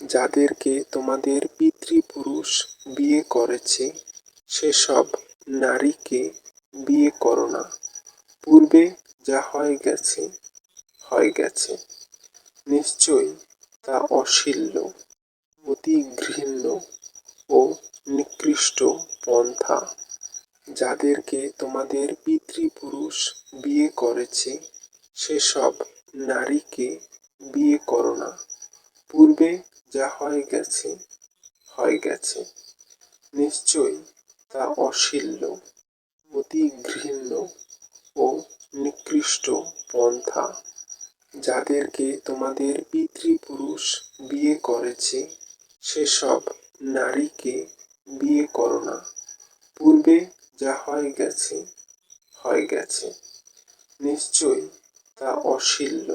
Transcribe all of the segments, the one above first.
যাদেরকে তোমাদের পিতৃপুরুষ বিয়ে করেছে, সেসব নারীকে বিয়ে করো না। পূর্বে যা হয়ে গেছে হয়ে গেছে। নিশ্চয়ই তা অশীল্য অতি ঘৃণ্য ও নিকৃষ্ট পন্থা। যাদেরকে তোমাদের পিতৃপুরুষ বিয়ে করেছে, সেসব নারীকে বিয়ে করো না। যা হয়ে গেছে হয়ে গেছে। নিশ্চয়ই তা অশীল্য অতি ঘৃণ্য ও নিকৃষ্ট পন্থা যাদেরকে তোমাদের পিতৃপুরুষ বিয়ে করেছে, সেসব নারীকে বিয়ে করো না। পূর্বে যা হয়ে গেছে হয়ে গেছে। নিশ্চয়ই তা অশীল্য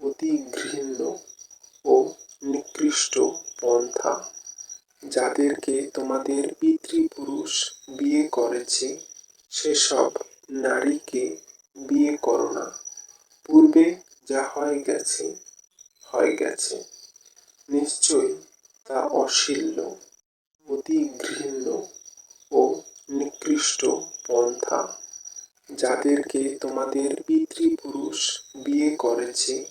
অতি ঘৃণ্য নিকৃষ্ট পন্থা। যাদেরকে তোমাদের পিতৃপুরুষ বিয়ে করেছে, সেসব নারীকে বিয়ে করো না। পূর্বে যা হয়ে গেছে হয়ে গেছে। নিশ্চয়ই তা অশীল্য অতি ঘৃণ্য ও নিকৃষ্ট পন্থা। যাদেরকে তোমাদের পিতৃপুরুষ বিয়ে করেছে,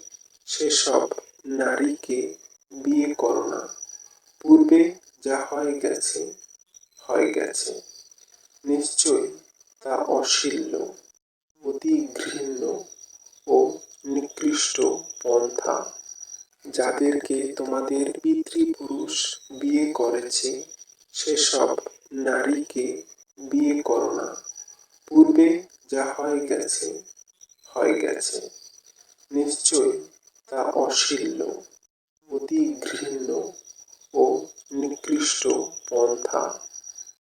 সেসব নারীকে বিয়ে করো না। পূর্বে যা হয়ে গেছে হয়ে গেছে। নিশ্চয় তা অশীল্য অতি ঘৃণ্য ও নিকৃষ্ট পন্থা। যাদেরকে তোমাদের পিতৃপুরুষ বিয়ে করেছে, সেসব নারীকে বিয়ে করো না। পূর্বে যা হয়ে গেছে হয়ে গেছে। নিশ্চয় তা অশীল্য অতি ঘৃণ্য